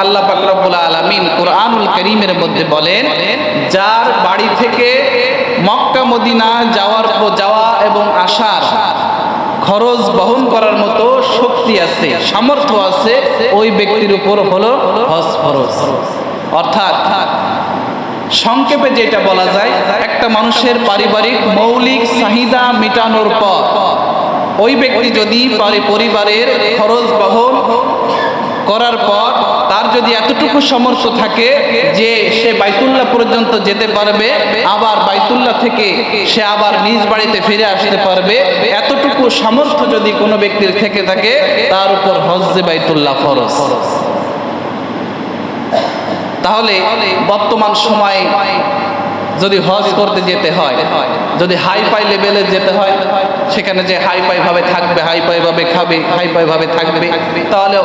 আল্লাহ পাক রব্বুল আলামিন কোরআনুল করিমের মধ্যে বলেন, যার বাড়ি থেকে মক্কা, মদিনা যাওয়ার যাওয়া এবং আসার খরচ বহন করার মতো শক্তি আছে, সামর্থ্য আছে, ওই ব্যক্তির উপর হলো হজ ফরজ। অর্থাৎ সংক্ষেপে যেটা বলা যায়, একটা মানুষের পারিবারিক মৌলিক চাহিদা মেটানোর পর, ওই ব্যক্তি যদি পারি- পরিবারের খরচ বহন করার পর তার যদি এতটুকু সামর্থ্য থাকে যে সে বাইতুল্লাহ পর্যন্ত যেতে পারবে, আবার বাইতুল্লাহ থেকে সে আবার নিজ বাড়িতে ফিরে আসতে পারবে, এতটুকু সামর্থ্য যদি কোনো ব্যক্তির থেকে থাকে, তার উপর হজ্জে বাইতুল্লাহ ফরজ। তাহলে বর্তমান সময়ে যদি হজ করতে যেতে হয়, যদি হাই ফাই লেভেলে যেতে হয়, সেখানে যে হাই ফাই ভাবে থাকবে হাই ফাই ভাবে খাবে হাই ফাই ভাবে থাকবে, তাহলে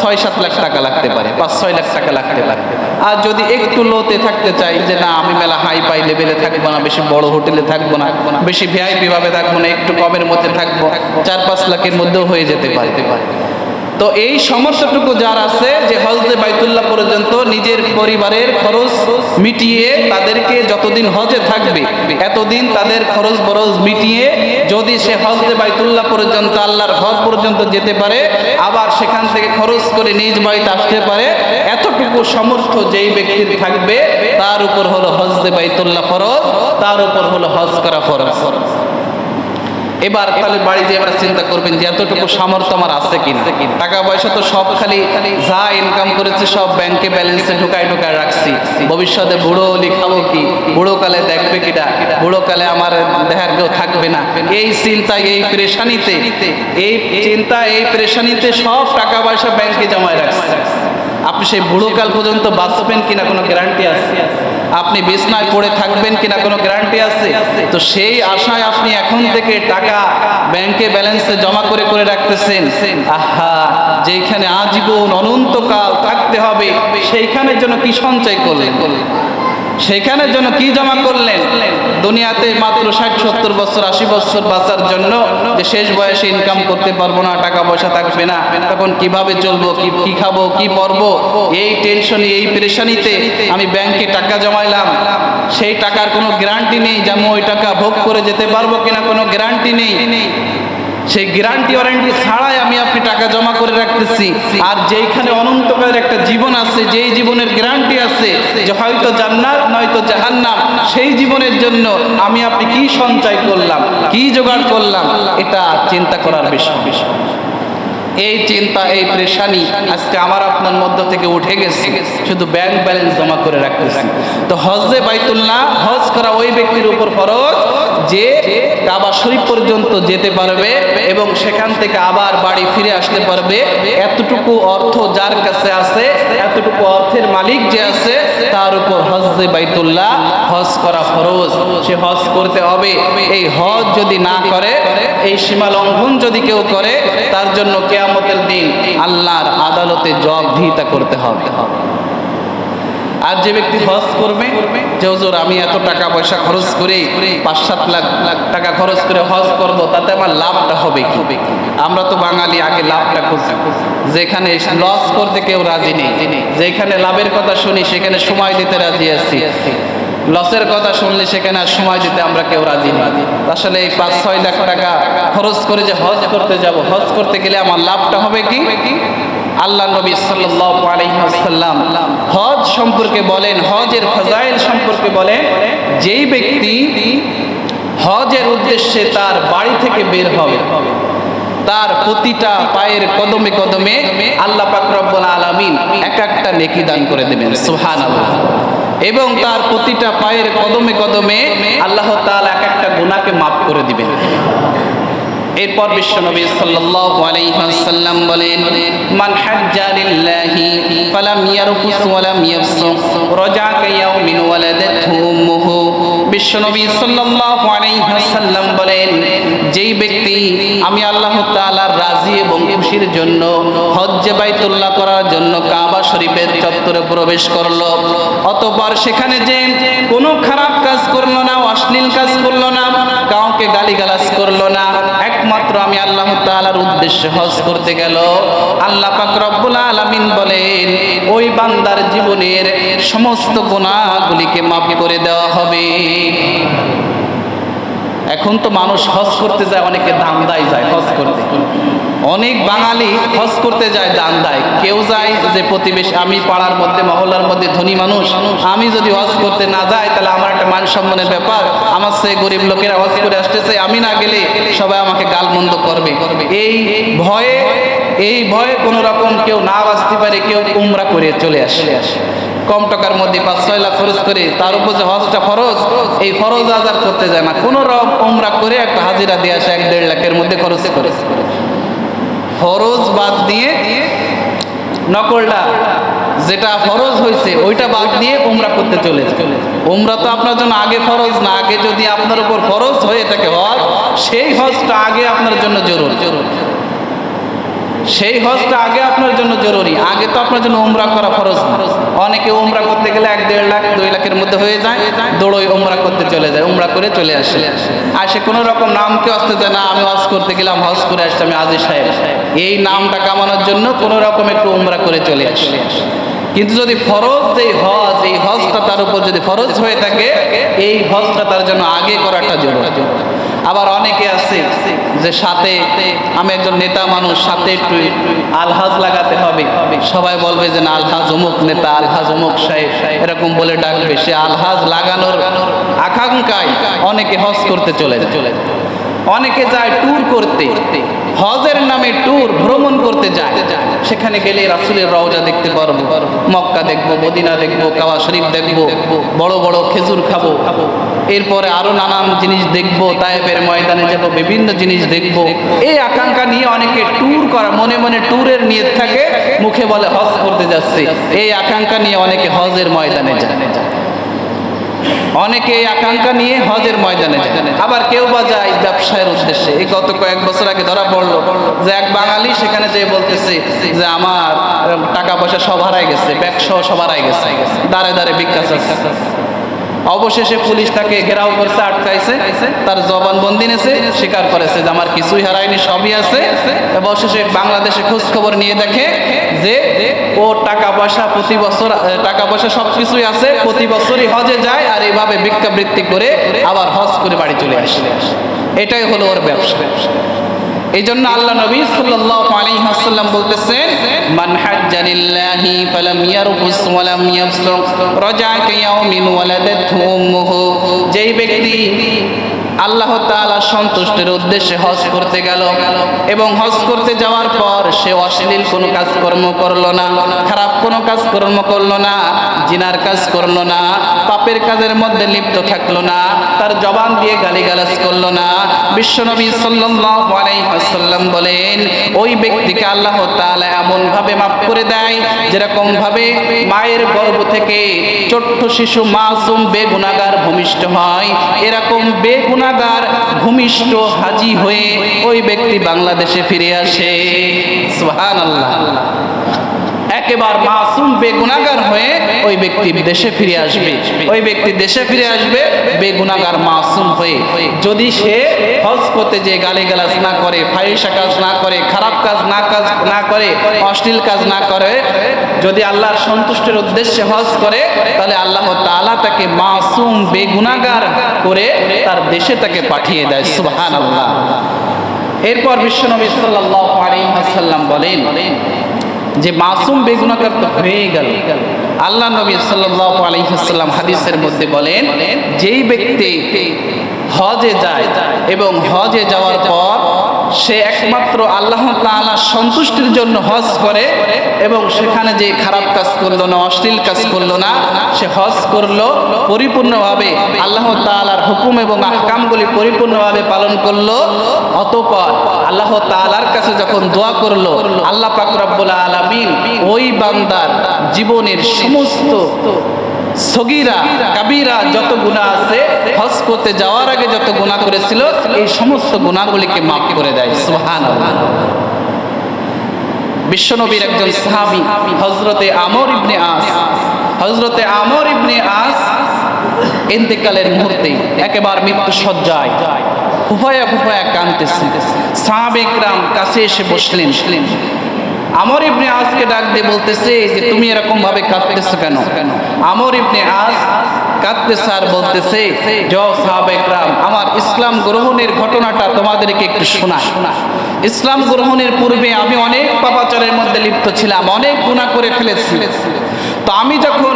ছয় সাত লাখ টাকা লাগতে পারে পাঁচ ছয় লাখ টাকা লাগতে পারে। আর যদি একটু লোতে থাকতে চাই যে না, আমি মেলা হাই ফাই লেভেলে থাকব না, বেশি বড় হোটেলে থাকব না, বেশি ভিআইপি ভাবে থাকব না, একটু কমের মধ্যে থাকব চার পাঁচ লাখের মধ্যেও হয়ে যেতে পারে। তো এই সমস্যাটুকু যার আছে যে হজে বাইতুল্লাহ পর্যন্ত নিজের পরিবারের খরচ মিটিয়ে তাদেরকে যতদিন হজে থাকবে, এতদিন তাদের খরচ বরচ মিটিয়ে যদি সে হজে বাইতুল্লাহ পর্যন্ত, আল্লাহর ঘর পর্যন্ত যেতে পারে, আবার সেখান থেকে খরচ করে নিজ বাড়িতে আসতে পারে, এতটুকু সামর্থ্য যেই ব্যক্তির থাকবে, তার উপর হলো হজে বাইতুল্লাহ ফরজ, তার উপর হলো হজ করা ফরজ। এবার তাহলে বাড়িতে এবার চিন্তা করবেন যে এতটুকু সামর্থ্য আমার আছে কিনা। টাকা পয়সা তো সব খালি যা ইনকাম করেছে সব ব্যাংকে ব্যালেন্সে ঢুকায় ঢুকায় রাখছি। ভবিষ্যতে বুড়ো লিখাবো কি? বুড়ো কালে দেখবে কিনা বুড়ো কালে আমার দেখার কেউ থাকবে না। এই চিন্তায় এই প্রেশানিতে এই চিন্তা এই প্রেশানিতে সব টাকা পয়সা ব্যাংকে জমায় রাখছে। আপনি সেই বুড়োকাল পর্যন্ত বাঁচবেন কিনা কোনো গ্যারান্টি আছে? আপনি বিছনায় পড়ে থাকবেন কিনা কোনো গ্যারান্টি আছে? তো সেই আশায় আপনি এখন থেকে টাকা ব্যাংকে ব্যালেন্সে জমা করে করে রাখতেছেন। আহা যেখানে আজীবন অনন্তকাল থাকতে হবে, সেইখানের জন্য কি সঞ্চয় করলেন? সেখানের জন্য কি জমা করলেন? দুনিয়াতে মাত্র ষাট, সত্তর বছর, আশি বছর বাঁচার জন্য যে শেষ বয়সে ইনকাম করতে পারব না টাকা পয়সা থাকবে না। তখন কীভাবে চলবো? কি কি খাব? কি পরবো? এই টেনশনে এই পেরেশানিতে আমি ব্যাংকে টাকা জমাইলাম। সেই টাকার কোনো গ্যারান্টি নেই যেমন ওই টাকা ভোগ করে যেতে পারব কিনা কোনো গ্যারান্টি নেই। সেই গ্যারান্টি ওয়ারেন্টি ছাড়াই আমি আপনি টাকা জমা করে রাখতেছি। আর যেইখানে অনন্তকালের একটা জীবন আছে, যেই জীবনের গ্যারান্টি আছে যে হয়তো জান্নাত, নয়তো জাহান্নাম, সেই জীবনের জন্য আমি আপনি কি সঞ্চয় করলাম, কি জোগাড় করলাম, এটা চিন্তা করার বিষয়। এই চিন্তা, এই প্রেশানি আজকে আমার আপনার মধ্য থেকে উঠে গেছে। শুধু ব্যাংক ব্যালেন্স জমা করে রাখতেছি। তো হজে বাইতুল্লাহ হজ করা ওই ব্যক্তির উপর ফরজ যে কাবা শরীফ পর্যন্ত যেতে পারবে এবং সেখান থেকে আবার বাড়ি ফিরে আসতে পারবে। এতটুকু অর্থ যার কাছে আছে, এতটুকু অর্থের মালিক যে আছে, তার উপর হজে বাইতুল্লাহ হজ করা ফরজ। সে হজ করতে হবে। এই হজ যদি না করে, এই সীমা লঙ্ঘন যদি কেউ করে, তার জন্য কেয়ামতের দিন আল্লাহর আদালতে জবাবদিহিতা করতে হবে। আর যে ব্যক্তি হজ করবে, যে হুজুর, আমি এত টাকা পয়সা খরচ করে পাঁচ সাত লাখ টাকা খরচ করে হজ করব, তাতে আমার লাভটা হবে কি? আমরা তো বাঙালি, আগে লাভটা খুঁজি। যেখানে লস করতে কেউ রাজি নেই। যেখানে লাভের কথা শুনি, সেখানে সময় দিতে রাজি আছি। লসের কথা শুনলে সেখানে আর সময় দিতে আমরা কেউ রাজি নেই আসলে এই পাঁচ, ছয় লাখ টাকা খরচ করে যে হজ করতে যাব, হজ করতে গেলে আমার লাভটা হবে কি? আল্লাহ নবী ওয়াসাল্লাম হজ সম্পর্কে বলেন, হজের ফাজাইল সম্পর্কে বলেন, যেই ব্যক্তি হজের উদ্দেশ্যে তার বাড়ি থেকে বের হবে, তার প্রতিটা পায়ের কদমে কদমে আল্লাহ পাক রব্বুল আলামিন এক একটা নেকি দান করে দেবেন, সুবহানাল্লাহ। এবং তার প্রতিটা পায়ের কদমে কদমে আল্লাহ তাআলা এক একটা গুণাকে মাফ করে দিবেন। এরপর বিশ্বনবী সাল্লাল্লাহু আলাইহি ওয়াসাল্লাম বলেন, মান হাজ্জা লিল্লাহি ফালাম ইয়ারফুস ওয়ালাম ইয়াফসুক রাজাকা ইয়াউমিন ওয়ালাদাতহু উম্মুহু। বিশ্বনবী সাল্লাল্লাহু আলাইহি ওয়াসাল্লাম বলেন, যেই ব্যক্তি আমি আল্লাহ তাআলার রাজি এবং খুশির জন্য, হজ্জে বাইতুল্লাহ করার জন্য কাবা শরীফের চত্বরে প্রবেশ করল। অতপর সেখানে যে কোনো খারাপ কাজ করল না, অশ্লীল কাজ করল না, কাউকে গালিগালাজ করল না, একমাত্র আমি আল্লাহ তাআলার উদ্দেশ্যে হজ করতে গেল। আল্লাহ পাক রব্বুল আলামিন বলেন, ওই বান্দার জীবনের সমস্ত গুনাহগুলিকে মাফ করে দেওয়া হবে। এখন তো মানুষ হজ করতে যায়, অনেকে দাম দায় যায় হজ করতে। অনেক বাঙালি হজ করতে যায় দান দেয় কেউ যায় যে প্রতিবেশী, আমি পাড়ার মধ্যে, মহল্লার মধ্যে ধনী মানুষ, আমি যদি হজ করতে না যাই, তাহলে আমার একটা মান সম্মানের ব্যাপার। আমার সে গরিব লোকেরা হজ করে আসতেছে, আমি না গেলে সবাই আমাকে গালমন্দ করবে। এই ভয়ে এই ভয়ে কোনো রকম কেউ না বাঁচতে পারে, কেউ উমরা করে চলে আসে। কম টাকার মধ্যে পাঁচ, ছয় লাখ খরচ করে তার উপর যে হজটা ফরজ, এই ফরজ আজার করতে যায় না। কোনো রকম উমরা করে একটা হাজিরা দিয়ে আসে এক দেড় লাখের মধ্যে খরচ করে। ফরজ বাদ দিয়ে নকলটা যেটা ফরজ হয়েছে, ওইটা বাদ দিয়ে উমরা করতে চলে উমরা তো আপনার জন্য আগে ফরজ না, আগে যদি আপনার উপর ফরজ হয়ে থাকে হজ, সেই হজটা আগে আপনার জন্য জরুরি। সেই হজটা আগে আপনার জন্য জরুরি। আগে তো আপনার জন্য উমরা করা ফরজ অনেকে উমরা করতে গেলে এক দেড় লাখ, দুই লাখের মধ্যে হয়ে যায় দৌড়ই উমরা করতে চলে যায়, উমরা করে চলে আসে। আর সে কোনো রকম নাম কেউ আসতে চায়, না, আমি হজ করতে গেলাম, হজ করে আসছি, আমি আজি সাহেব। এই নামটা কামানোর জন্য কোনো রকম একটু উমরা করে চলে আসে। কিন্তু যদি ফরজ যে হজ, এই হজটা তার উপর যদি ফরজ হয়ে থাকে, এই হজটা তার জন্য আগে করাটা জরুরি। আবার অনেকে আছে যে সাথে আমি একজন নেতা মানুষ, সাথে একটু আলহাজ লাগাতে হবে। সবাই বলবে যে না, আলহাজ অমুক নেতা, আলহাজ অমুক সাহেব, এরকম বলে ডাকবে। সে আলহাজ লাগানোর আকাঙ্ক্ষায় অনেকে হজ করতে চলে চলে যায়। অনেকে যায় ট্যুর করতে। হজের নামে ট্যুর ভ্রমণ করতে যায়। সেখানে গেলে রাসুলের রওজা দেখতে পারব। মক্কা দেখব, মদিনা দেখব কাওয়া শরীফ দেখব, বড় বড় খেজুর খাব। এরপরে আরও নানান জিনিস দেখব তায়েবের ময়দানে যাব, বিভিন্ন জিনিস দেখব। এই আকাঙ্ক্ষা নিয়ে অনেকে ট্যুর করা, মনে মনে ট্যুরের নিয়ে থাকে, মুখে বলে হজ করতে যাচ্ছে। এই আকাঙ্ক্ষা নিয়ে অনেকে হজের ময়দানে যায়। অনেকে আকাঙ্ক্ষা নিয়ে হজের ময়দানে আবার কেউ বা যায় ব্যবসায়ের উদ্দেশ্যে। এই গত কয়েক বছর আগে ধরা পড়ল যে এক বাঙালি সেখানে যেয়ে বলতেছে যে আমার টাকা পয়সা সব হারাই গেছে ব্যাগ সহ সব হারাই গেছে। দাঁড়ে দাঁড়ে চাচ্ছে। অবশেষে পুলিশ তাকে ঘেরাও করছে, আটকাইছে। তার জবানবন্দি নেছে স্বীকার করেছে যে আমার কিছুই হারায়নি, সবই আছে। অবশেষে বাংলাদেশে খোঁজ খবর নিয়ে দেখে যে ও টাকা পয়সা প্রতি বছর টাকা পয়সা সব কিছুই আছে, প্রতি বছরই হজে যায় আর এইভাবে ভিক্ষাবৃত্তি করে আবার হজ করে বাড়ি চলে আসে। এটাই হলো ওর ব্যবসা। এই জন্য আল্লাহ নবী সাল্লাল্লাহু আলাইহি ওয়াসাল্লাম বলতেছেন, মান হাজ্জা লিল্লাহি ফালাম ইয়ারফুস ওয়া লাম ইয়াফসুক রাজা কায়াউমিন ওয়ালাদাতহু উম্মুহু। যেই ব্যক্তি আল্লাহ তালা সন্তুষ্টের উদ্দেশ্যে হজ করতে গেল এবং হজ করতে যাওয়ার পর সে অশ্লীল কোনো কাজকর্ম করল না, খারাপ কোনো কাজকর্ম করল না, জিনার কাজ করল না, পাপের কাজের মধ্যে লিপ্ত থাকল না তার জবান দিয়ে গালিগালাজ করল না। বিশ্বনবী ওয়াসাল্লাম বলেন, ওই ব্যক্তিকে আল্লাহ এমন ভাবে মাফ করে দেয় যেরকম ভাবে মায়ের গর্ভ থেকে ছোট্ট শিশু মাসুম বেগুনাগার ভূমিষ্ঠ হয়। এরকম বেগুনাগার ভূমিষ্ঠ হাজি হয়ে ওই ব্যক্তি বাংলাদেশে ফিরে আসে। সুবহানাল্লাহ। একেবার মাসুম বেগুনাগার হয়ে ওই ব্যক্তি দেশে ফিরে আসবে। ওই ব্যক্তি দেশে ফিরে আসবে, বেগুনাগার মাসুম হয়ে। যদি সে হজ করতে যে গালিগালাজ না করে ফাহিসা কাজ না করে, খারাপ কাজ না কাজ না করে, অশ্লীল কাজ না করে, যদি আল্লাহর সন্তুষ্টির উদ্দেশ্যে হজ করে, তাহলে আল্লাহ তাআলা তাকে মাসুম বেগুনাগার করে তার দেশে তাকে পাঠিয়ে দেয়। সুবহানাল্লাহ। এরপর বিশ্বনবী সাল্লাল্লাহু আলাইহি ওয়াসাল্লাম বলেন যে মাসুম বেগুনাকার হয়ে গেল। আল্লাহ নবী সাল্লাহ আলহিহাসাল্লাম হাদিসের মধ্যে বলেন, যেই ব্যক্তি হজে যায় এবং হজে যাওয়ার পর সে একমাত্র আল্লাহ তাআলা সন্তুষ্টির জন্য হজ করে এবং সেখানে যে খারাপ কাজ করল না, অশ্লীল কাজ করল না, সে হজ করল, পরিপূর্ণভাবে আল্লাহ তালার হুকুম এবং আহকামগুলি পরিপূর্ণভাবে পালন করল। অতঃপর আল্লাহ তালার কাছে যখন দোয়া করল, আল্লাহ পাক রব্বুল আলামিন ওই বান্দার জীবনের সমস্ত সগিরা, কাবিরা যত গুণা আছে হজ করতে যাওয়ার আগে যত গুণা করেছিল, এই সমস্ত গুণাগুলিকে মাফ করে দেয়। সুবহানাল্লাহ। বিশ্বনবীর একজন সাহাবী, হজরতে আমর ইবনে আস। হজরতে আমর ইবনে আস ইন্তেকালের মুহূর্তে একেবারে মৃত্যু সজ্জায় ফুফায়া ফুফায়া কানতেছে সাহাবেকরাম কাছে এসে বসলেন। আমর ইবনে আজকে ডাক দিয়ে বলতেছে যে, তুমি এরকম ভাবে কাঁদতেছো কেন? আমর ইবনে আজ কাঁদতে স্যার বলতেছে জ সাহাবেকরাম আমার ইসলাম গ্রহণের ঘটনাটা তোমাদেরকে একটু শোনা ইসলাম গ্রহণের পূর্বে আমি অনেক পাপাচারের মধ্যে লিপ্ত ছিলাম, অনেক গুণা করে ফেলেছি। তো আমি যখন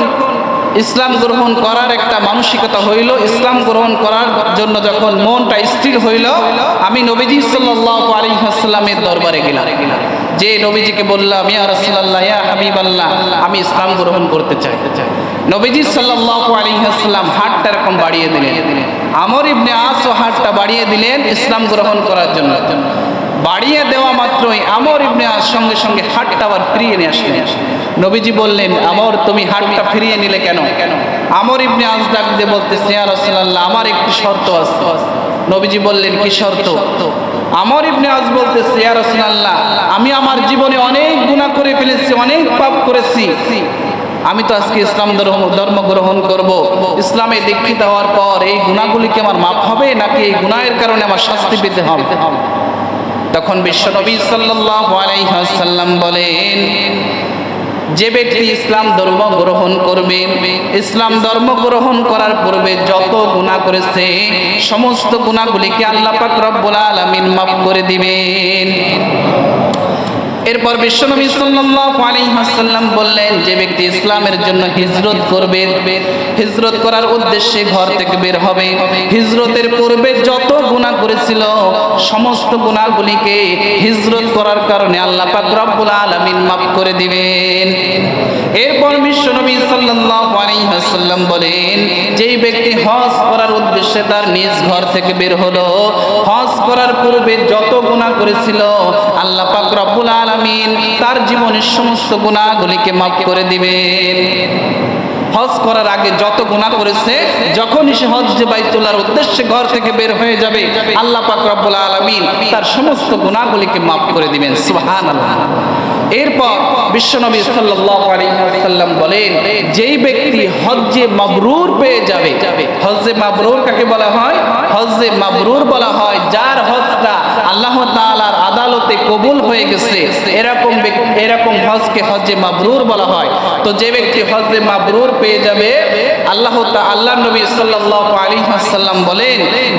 ইসলাম গ্রহণ করার একটা মানসিকতা হইল। ইসলাম গ্রহণ করার জন্য যখন মনটা স্থির হইল, আমি নবীজি ওয়াসাল্লামের দরবারে গেলাম। যে নবীজিকে বললাম, ইয়া রাসূলুল্লাহ, ইয়া হাবিবাল্লাহ, আমি ইসলাম গ্রহণ করতে চাই। নবীজি সাল্লাল্লাহু আলাইহি ওয়াসাল্লাম হাতটা এরকম বাড়িয়ে দিলেন। আমর ইবনে আস ও হাতটা বাড়িয়ে দিলেন ইসলাম গ্রহণ করার জন্য। বাড়িয়ে দেওয়া মাত্রই আমর ইবনে আস সঙ্গে সঙ্গে হাতটা আবার ফিরিয়ে নিয়ে আসলেন। নবীজি বললেন, আমর, তুমি হাটটা ফিরিয়ে নিলে কেন? আমর ইবনে আস ডাক দিয়ে বলতেছে, ইয়া রাসূলুল্লাহ, আমার একটি শর্ত আছে। নবীজি বললেন, কি শর্ত? আমর ইবনে আজ বলতেছে, ইয়া রাসূলুল্লাহ, আমি আমার জীবনে অনেক গুনাহ করে ফেলেছি, অনেক পাপ করেছি। আমি তো আজকে ইসলাম ধর্ম ধর্ম গ্রহণ করব। ইসলামে দীক্ষিত হওয়ার পর এই গুণাগুলি কি আমার মাপ হবে? নাকি এই গুনাহের কারণে আমার শাস্তি পেতে হবে? তখন বিশ্বনবী আলাইহি বলেন, যে ব্যক্তি ইসলাম ধর্ম গ্রহণ করবে, ইসলাম ধর্ম গ্রহণ করার পূর্বে যত গুণা করেছে, সমস্ত গুণাগুলিকে আল্লাহ পাক রব্বুল আলামিন মাফ করে দিবেন। এরপর বিশ্বনবী ওয়াসাল্লাম বললেন, যে ব্যক্তি ইসলামের জন্য হিজরত করবে, হিজরত করার উদ্দেশ্যে ঘর থেকে বের হবে। হিজরতের পূর্বে যত গুনাহ করেছিল, সমস্ত গুনাহগুলিকে হিজরত করার কারণে আল্লাহ পাক রব্বুল আলামিন মাফ করে দিবেন। এরপর বিশ্বনবী সাল্লাল্লাহু আলাইহি ওয়াসাল্লাম বলেন, যেই ব্যক্তি হজ করার উদ্দেশ্যে তার নিজ ঘর থেকে বের হলো, হজ করার পূর্বে যত গুনাহ করেছিল, আল্লাহ পাক রব্বুল আলামিন তার জীবনের সমস্ত গুনাহগুলিকে মাফ করে দিবেন। হজ করার আগে যত গুনাহ করেছে, যখনই সে হজ যে বাইতুল্লাহর উদ্দেশ্যে ঘর থেকে বের হয়ে যাবে, আল্লাহ পাক রব্বুল আলামিন তার সমস্ত গুনাহগুলিকে মাফ করে দিবেন। সুবহানাল্লাহ। এরপর বিশ্বনবী ওয়াসাল্লাম বলেন, যেই ব্যক্তি হজ্জে মাবরুর পেয়ে যাবে, হজ্জে মাবরুর কাকে বলা হয়? হজ্জে মাবরুর বলা হয়, যার হজটা আল্লাহ তাআলার আদালতে কবুল হয়ে গেছে, এরকম এরকম হজকে হজ্জে মাবরুর বলা হয়। তো যে ব্যক্তি হজ্জে মাবরুর পেয়ে যাবে আল্লাহ আল্লাহ নবী সাল্লাল্লাহু আলাইহি ওয়াসাল্লাম বলেন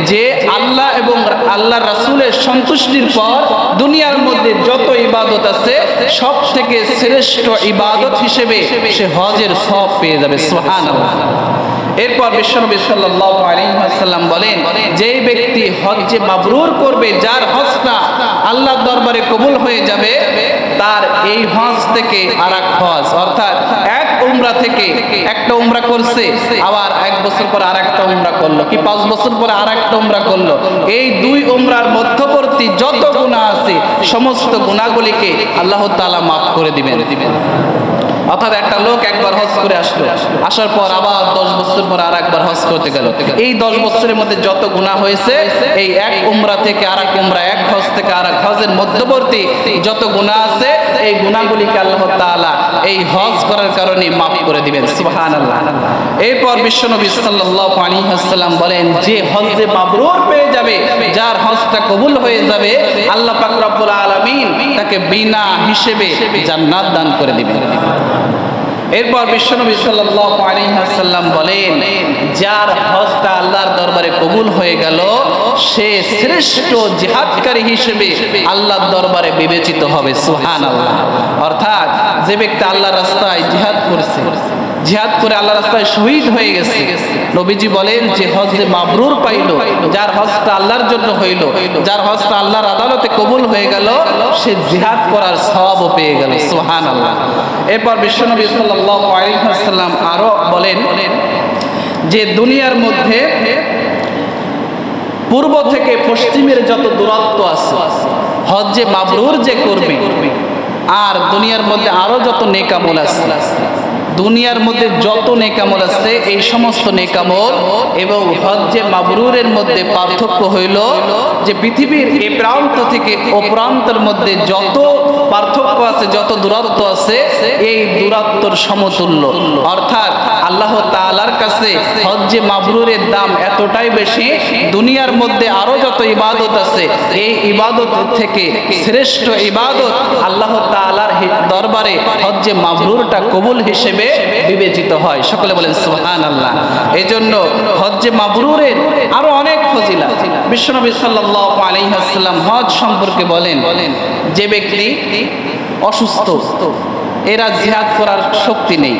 যে আল্লাহ এবং আল্লাহ রাসূলের সন্তুষ্টির পর দুনিয়ার মধ্যে যত ইবাদত আছে সব থেকে শ্রেষ্ঠ ইবাদত হিসেবে সে হজের সব পেয়ে যাবে, সুবহানাল্লাহ। এরপর বিশ্বনবী ওয়াসাল্লাম বলেন, যেই ব্যক্তি হজ্জে মাবরুর করবে, যার হজটা আল্লাহর দরবারে কবুল হয়ে যাবে, তার এই হজ থেকে আরেক হজ, অর্থাৎ এক উমরা থেকে একটা উমরা করছে, আবার এক বছর পর আর একটা উমরা করল। কি পাঁচ বছর পরে আর একটা উমরা করল? এই দুই উমরার মধ্যবর্তী যত গুণা আছে, সমস্ত গুণাগুলিকে আল্লাহ তালা মাফ করে দিবেন। অর্থাৎ একটা লোক একবার হজ করে আসলো। আসার পর আবার দশ বছর পর আর একবার হজ করতে গেল। এই দশ বছরের মধ্যে যত গুণা হয়েছে, এই এক উমরা থেকে আর এক উমরা, এক হজ থেকে আর এক হজের মধ্যবর্তী যত গুণা আছে, এই গুণাগুলিকে আল্লাহ তাআলা এই হজ করার কারণে মাফ করে দিবেন। সুবহানাল্লাহ। এরপর বিশ্বনবী সাল্লাল্লাহু আলাইহি ওয়াসাল্লাম বলেন, যে হজে মাবরুর পেয়ে যাবে, যার হজটা কবুল হয়ে যাবে, আল্লাহ পাক রব্বুল আলামিন তাকে বিনা হিসেবে জান্নাত দান করে দিবেন। এরপর বিশ্বনবী ওয়াসাল্লাম বলেন, যার হস্তা আল্লাহর দরবারে কবুল হয়ে গেল, সে শ্রেষ্ঠ জিহাদকারী হিসেবে আল্লাহর দরবারে বিবেচিত হবে, সুবহানাল্লাহ। অর্থাৎ যে ব্যক্তি আল্লাহর রাস্তায় জিহাদ করেছে জিহাদ করে আল্লাহ রাস্তায় শহীদ হয়ে গেছে। নবীজি বলেন যে হজে মাবরুর পাইল, যার হজটা আল্লাহর জন্য হইল, যার হজটা আল্লাহর আদালতে কবুল হয়ে গেল, সে জিহাদ করার সওয়াবও পেয়ে গেল। সোহান সুবহানাল্লাহ। এরপর বিশ্বনবী সাল্লাল্লাহু আলাইহি ওয়াসাল্লাম আরও বলেন যে দুনিয়ার মধ্যে পূর্ব থেকে পশ্চিমের যত দূরত্ব আছে হজ্জে মাবরুর যে করবে আর দুনিয়ার মধ্যে আরও যত নেকামল আছে দুনিয়ার মধ্যে যত নেকামল আছে, এই সমস্ত নেকামল এবং হজ্জে মাবরুরের মধ্যে পার্থক্য হইল যে পৃথিবীর এ প্রান্ত থেকে ও প্রান্তের মধ্যে যত পার্থক্য আছে, যত দূরত্ব আছে, এই দূরত্বর সমতুল্য। অর্থাৎ আল্লাহ তাআলার কাছে হজ্জে মাবরুরের দাম এতটাই বেশি, দুনিয়ার মধ্যে আরও যত ইবাদত আছে, এই ইবাদত থেকে শ্রেষ্ঠ ইবাদত আল্লাহ দরবারে হজ্জে মাবরুরটা কবুল হিসেবে বিবেচিত হয়। সকলে বলেন সুহান আল্লাহ এই জন্য হজ্জে মাবরুরের আরও অনেক ফজিলা বিশ্বনবী সাল্লাহ আলহাম হজ সম্পর্কে বলেন, যে ব্যক্তি অসুস্থ, এরা জিহাদ করার শক্তি নেই।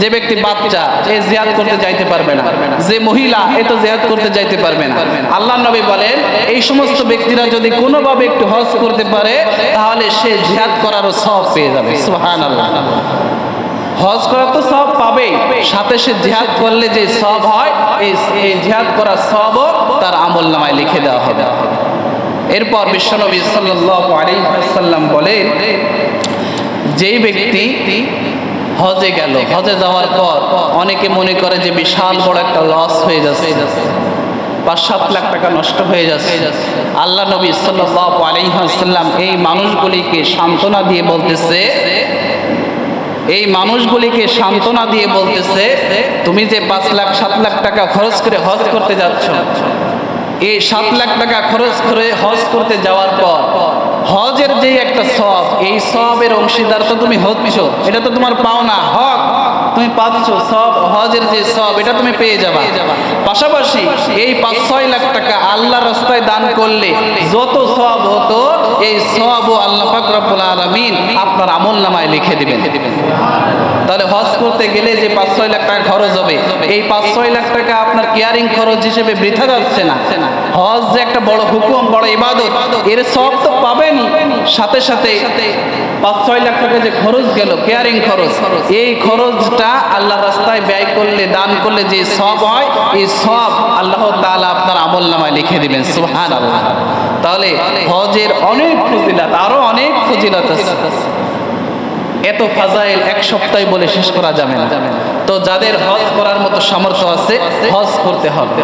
যে ব্যক্তি বাচ্চা এ জিহাদ করতে যাইতে পারবে না। যে মহিলা, এ তো জিহাদ করতে যাইতে পারবে না। আল্লাহ নবী বলেন, এই সমস্ত ব্যক্তিরা যদি কোনোভাবে একটু হজ করতে পারে, তাহলে সে জিহাদ করারও সব পেয়ে যাবে। সুবহান আল্লাহ হজ করা তো সব পাবেই। সাথে সে জিহাদ করলে যে সব হয় এই জিহাদ করার সবও তার আমল নামায় লিখে দেওয়া হবে। এরপর বিশ্বনবী সাল্লাল্লাহু আলাইহি ওয়াসাল্লাম বলেন, যেই ব্যক্তি হজে গেল। হজে যাওয়ার পর অনেকে মনে করে যে বিশাল বড় একটা লস হয়ে যাচ্ছে। পাঁচ সাত লাখ টাকা নষ্ট হয়ে যাচ্ছে। আল্লাহ নবী ওয়াসাল্লাম এই মানুষগুলিকে সান্ত্বনা দিয়ে বলতেছে, এই মানুষগুলিকে সান্ত্বনা দিয়ে বলতেছে, তুমি যে পাঁচ লাখ, সাত লাখ টাকা খরচ করে হজ করতে যাচ্ছ এই সাত লাখ টাকা খরচ করে হজ করতে যাওয়ার পর, হজের যে একটা সব, এই সবের অংশীদার তো তুমি হচ্ছ, এটা তো তোমার পাওনা, হক। তুমি পাচ্ছ সব, হজের যে সব, এটা তুমি পেয়ে যাবা। পাশাপাশি এই পাঁচ ছয় লাখ টাকা আল্লাহ রাস্তায় দান করলে যত সব হতো, এই সব ও আল্লাহ পাক রব্বুল আলামিন আপনার আমল নামায় লিখে দিবেন। তাহলে হজ করতে গেলে যে পাঁচ ছয় লাখ টাকা খরচ হবে, এই পাঁচ ছয় লাখ টাকা আপনার কেয়ারিং খরচ হিসেবে বৃথা যাচ্ছে না। হজ যে একটা বড় হুকুম, বড় ইবাদত, এর সব তো পাবেনই সাথে সাথে পাঁচ ছয় লাখ টাকা যে খরচ গেল, কেয়ারিং খরচ, এই খরচটা আল্লাহ রাস্তায় ব্যয় করলে, দান করলে যে সব হয়, এই সব আল্লাহ তালা আপনার আমল নামায় লিখে দিবেন সুহান আল্লাহ তাহলে হজের অনেক ফজিলত, আরও অনেক ফজিলত আছে। এত ফাজাইল এক সপ্তাহে বলে শেষ করা যাবে না। তো যাদের হজ করার মতো সামর্থ্য আছে, হজ করতে হবে।